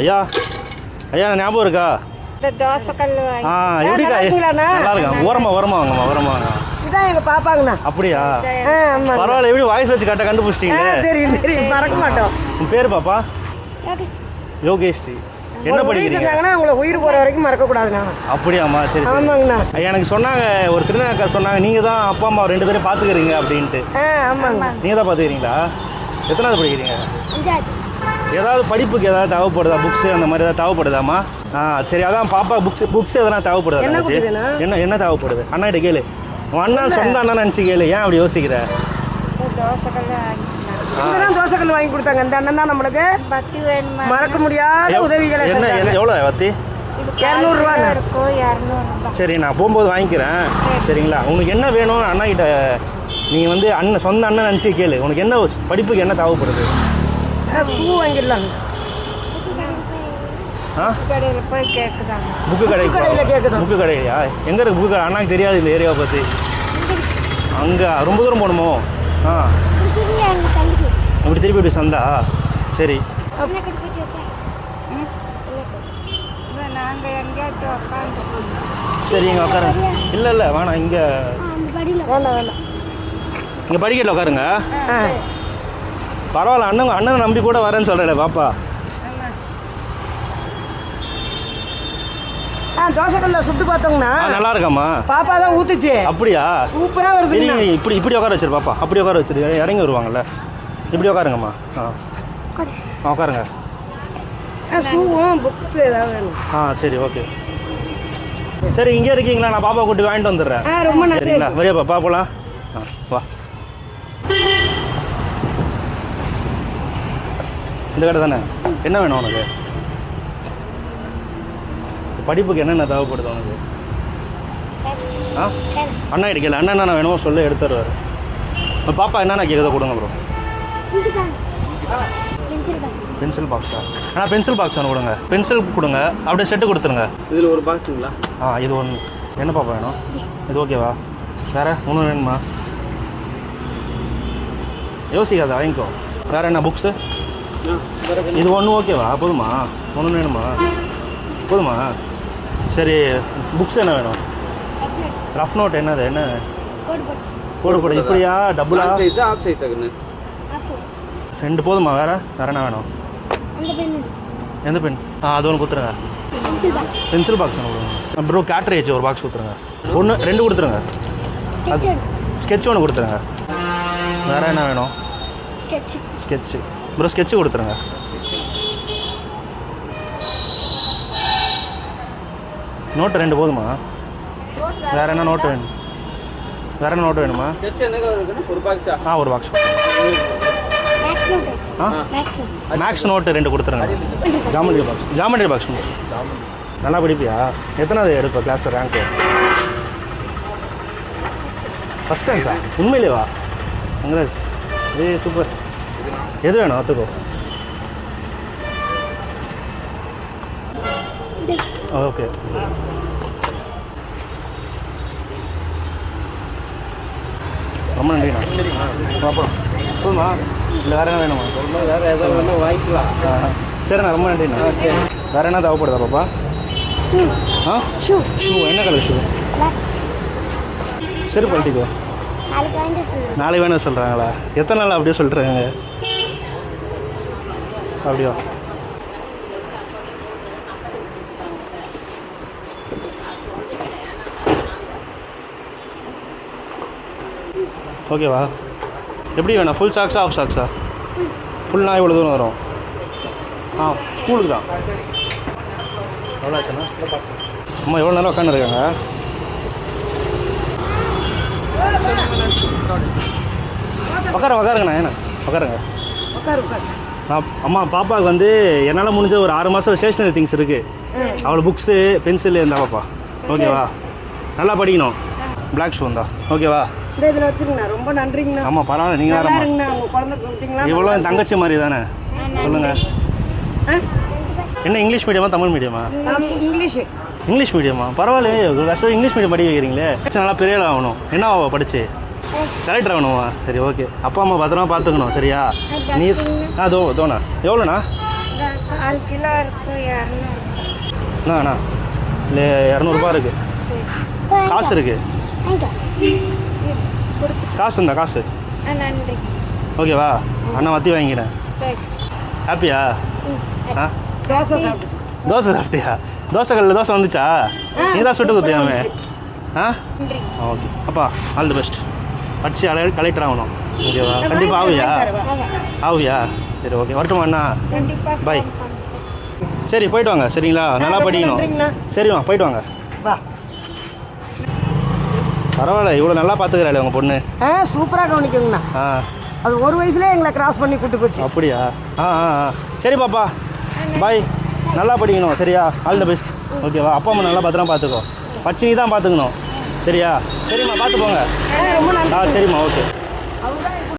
ஐயா ஐயா ஞாபகம் இருக்கா? ஆ எப்படிக்கா நல்லா இருக்கேன் ஓரமா ஓரமா வாங்கம்மா ஓரமா வாங்க. இதான் எங்க பாப்பாங்கண்ணா. அப்படியா? பரவாயில்ல எப்படி வாய்ஸ் வச்சு கரெக்டாக கண்டுபிடிச்சிட்டீங்களே? தெரியும் தெரியும். மறக்க மாட்டோம். உன் பேர் பாப்பா? யோகேஷ். ஸ்ரீ என்ன ஒரு உதவி படிக்கிறீங்க? செஞ்சாங்கன்னா உங்களை உயிர் போற வரைக்கும் மறக்க கூடாதுண்ணா. சரி ஆமாங்கண்ணா. எனக்கு சொன்னாங்க ஒரு திருநக்கா சொன்னாங்க நீங்கள் தான் அப்பா அம்மா ரெண்டு பேரும் பார்த்துக்கிறீங்க அப்படின்ட்டு. ஆமாங்க நீங்கள் தான் பார்த்துக்கிறீங்களா? எத்தனாவது படிக்கிறீங்க? ஏதாவது படிப்புக்கு ஏதாவது தேவைப்படுதா? புக்ஸ் அந்த மாதிரி ஏதாவது தேவைப்படுதாம்மா? ஆ சரி அதான் பாப்பா புக்ஸ் புக்ஸ் எதனா தேவைப்படுதா என்ன தங்கச்சி? என்ன என்ன தேவைப்படுது? அண்ணா கிட்ட கேளு. உன் அண்ணன் சொந்த அண்ணன் நினச்சி கேளு. ஏன் அப்படி யோசிக்கிற? தோசைக்கல் வாங்கி கொடுத்தாங்க. இந்த அண்ணன் தான் நம்மளுக்கு பத்தி வேணுமா? மறக்க முடியாத உதவிகளை என்ன எவ்வளோ வத்தி இரநூறுவா சரி நான் போகும்போது வாங்கிக்கிறேன். சரிங்களா? உனக்கு என்ன வேணும் அண்ணா கிட்ட நீ வந்து அண்ணன் சொந்த அண்ணன் நினச்சி கேளு. உனக்கு என்ன படிப்புக்கு என்ன தேவைப்படுது? ஷூ வாங்கிடலாங்க ஆ? கடையில் போய் கேட்குதாங்க புக்கு கடை கடையில கேக்குதா? புக்கு கடையா எங்கே இருக்கு புக்கு கடை? அண்ணாக்கு தெரியாது இந்த ஏரியாவை பற்றி அங்கே ரொம்ப தூரம் போகணுமோ? ஆ. இப்படி திருப்பி இப்படி சந்தா? சரி. நாங்கள் எங்கேயாச்சும் உட்காந்து சரி இங்கே உட்காருங்க இல்லை இல்லை வேணாம் இங்கே. வேண்டாம் வேண்டாம் இங்கே படிக்கட்டில் உட்காருங்க பரவாயில்ல அண்ணன் அண்ணனை நம்பி கூட வரேன்னு சொல்கிறேன் பாப்பா ஆ தோசைக்கல்ல சுட்டு ஆ நல்லா இருக்காம்மா. பாப்பா தான் ஊத்துச்சு. அப்படியா? சூப்பரா இப்படி இப்படி உட்கார வச்சிரு பாப்பா. அப்படி உட்கார வச்சிரு. இறங்கி வருவாங்கல்ல. இப்படி உட்காருங்கம்மா. ஆ. உட்காருங்க. ஆ ஷூவும் புக்ஸ் ஏதாவது வேணும். ஆ சரி ஓகே. சரி இங்கே இருக்கீங்களா? நான் பாப்பா கூட்டி வாங்கிட்டு வந்துடுறேன். ரொம்ப சரிங்களா? வரியா பாப்பா போகலாம் ஆ வா. இந்த கடை தானே? என்ன வேணும் உனக்கு? படிப்புக்கு என்னென்ன தேவைப்படுது உனக்கு? ஆ? அண்ணா கிட்ட கேளு. அண்ணா என்ன வேணுமோ சொல்லு எடுத்து தருவார். இப்போ பாப்பா என்னென்ன கேட்குதோ கொடுங்க ப்ரோ பென்சில் பாக்ஸா அண்ணா பென்சில் பாக்ஸ் ஒன்று கொடுங்க. பென்சில் கொடுங்க. அப்படியே செட்டு கொடுத்துருங்க. இதில் ஒரு பாக்ஸுங்களா ஆ இது ஒன்று என்ன பாப்பா வேணும்? இது ஓகேவா வேற ஒன்று வேணுமா? யோசிக்காத வாங்கிக்கோ. வேற என்ன புக்ஸு இது ஒன்று ஓகேவா? போதுமா? ஒன்று வேணுமா? போதுமா? சரி புக்ஸ் என்ன வேணும்? ரஃப் நோட் என்னது? என்ன போடு போடு. இப்படியா? டபுளா சைஸா ஆஃப் சைஸா கண்ணு. ரெண்டு போதுமா? வேற? வேற என்ன வேணும்? எந்த பென் ஆ அது ஒன்று கொடுத்துருங்க. பென்சில் பாக்ஸ் ஒன்று கொடுங்க. ப்ரோ கேட்ரேஜ் ஒரு பாக்ஸ் கொடுத்துருங்க. ஒன்று ரெண்டு கொடுத்துருங்க. ஸ்கெட்ச் ஒன்று கொடுத்துருங்க. வேற என்ன வேணும்? ஸ்கெட்சு ப்ரோ ஸ்கெட்சு கொடுத்துருங்க. நோட்டு ரெண்டு போதுமா? வேற என்ன நோட்டு வேணும்? வேற என்ன நோட்டு வேணுமா? ஸ்கெட்ச் என்ன கலர் இருக்குன்னு ஒரு பாக்ஸா ஆ? ஒரு பாக்ஸ் ஆ? Maths note. ரெண்டு கொடுத்துருங்க. ஜாமெண்ட்ரி பாக்ஸ் ஜாமெண்ட்ரி பாக்ஸ் நல்லா படிப்பியா? எத்தனாவது எடுப்ப கிளாஸ் ரேங்க்கு ஃபஸ்ட் ரேங்க்கா உண்மையிலே வா கங்க்ராஸ் ஏய் சூப்பர் எது வேணும் ஒத்துக்கோ ஓகே ரொம்ப நன்றிண்ணா போதுமா இல்லை வேறு என்ன வேணுமா வேற ஏதாவது வேணா வாங்கிக்கலாம் சரிண்ணா ரொம்ப நன்றிண்ணா வேறு என்ன தேவைப்படுதா பாப்பா ஆ ஷூ ஷூ என்ன கலர் ஷூ சரி பழட்டிக்கோ நாளைக்கு வேணும் சொல்கிறாங்களா எத்தனை நாள் அப்படியே சொல்லிட்டுருக்காங்க அப்படியா? ஓகேவா? எப்படி வேணும்? ஃபுல் சாக்ஸா ஆஃப் சாக்ஸா ஃபுல்னா இவ்வளோ தூரம் வரும். ஆ ஸ்கூலுக்கு தான். எவ்வளோ ஆச்சுண்ணா அம்மா எவ்வளோ நேரம் உட்காந்துருக்காங்க உட்கார உட்காருங்கண்ணா ஏண்ணா உட்காருங்க உட்காரு உட்காரு நான் அம்மா பாப்பாவுக்கு வந்து என்னால் முடிஞ்ச ஒரு ஆறு மாதம் ஸ்டேஷனரி திங்ஸ் இருக்குது அவளை புக்ஸு பென்சில் இருந்தா பாப்பா. ஓகேவா நல்லா படிக்கணும். பிளாக் ஷூ இருந்தா ஓகேவா இந்த இதில் வச்சுருங்கண்ணா ரொம்ப நன்றிங்கண்ணா. ஆமாம் பரவாயில்ல. நீங்கள் நல்லா இருங்கண்ணா உங்கள் குழந்தை கொடுத்தீங்களா இவ்வளோ என் தங்கச்சி மாதிரி தானே? சொல்லுங்கள்? என்ன இங்கிலீஷ் மீடியமா தமிழ் மீடியமா இங்கிலீஷு இங்கிலீஷ் மீடியமா பரவாயில்லையே. இங்கிலீஷ் மீடியம் படிக்க வைக்கிறீங்களே. நல்லா பெரிய ஆகணும் என்ன ஆவா படிச்சு? கலெக்டர் ஆகணுமா சரி ஓகே அப்பா அம்மா பத்திரமா பார்த்துக்கணும் சரியா? நீ ஆ தோ தோண்ணா. எவ்வளோண்ணா? கிலோ இரநூறு. என்ன அண்ணா. இல்லை இரநூறுபா இருக்குது காசு இருக்குது காசு? இருந்தா காசு ஓகேவா அண்ணா மத்தி வாங்கிக்கிறேன். ஹாப்பியா ஆ? தோசை சாப்பிட்டுச்சு தோசை சாப்பிட்டியா? தோசை கல்லில் தோசை வந்துச்சா? நீ தான் சுட்டு கொடுத்தியாமே? ஆ? ஓகே அப்பா ஆல் தி பெஸ்ட் படிச்சு அலை கலெக்டர் ஆகணும். ஓகேவா? கண்டிப்பாக ஆவியா ஆவியா சரி ஓகே. வரட்டுமா அண்ணா? பண்ணுறேன் சரி போயிட்டு வாங்க. சரிங்களா? நல்லா படிக்கணும். நன்றிங்கண்ணா. சரிம்மா போயிட்டு வாங்க. பரவாயில்ல இவ்வளோ நல்லா பார்த்துக்கிறாளே உங்கள் பொண்ணு. ஆ சூப்பராக கவனிக்குங்கண்ணா ஆ. அது ஒரு வயசுலேயே எங்களை கிராஸ் பண்ணி கூட்டு போச்சு. அப்படியா? ஆ ஆ ஆ. சரி பாப்பா. பாய் நல்லா படிக்கணும் சரியா? ஆல் தி பெஸ்ட் ஓகேவா? அப்பா அம்மா நல்லா பத்திரமா பார்த்துக்கோ. படிச்சு நீ தான் பார்த்துக்கணும். சரியா? சரிம்மா பார்த்து போங்க. ஆ, சரிம்மா ஓகே.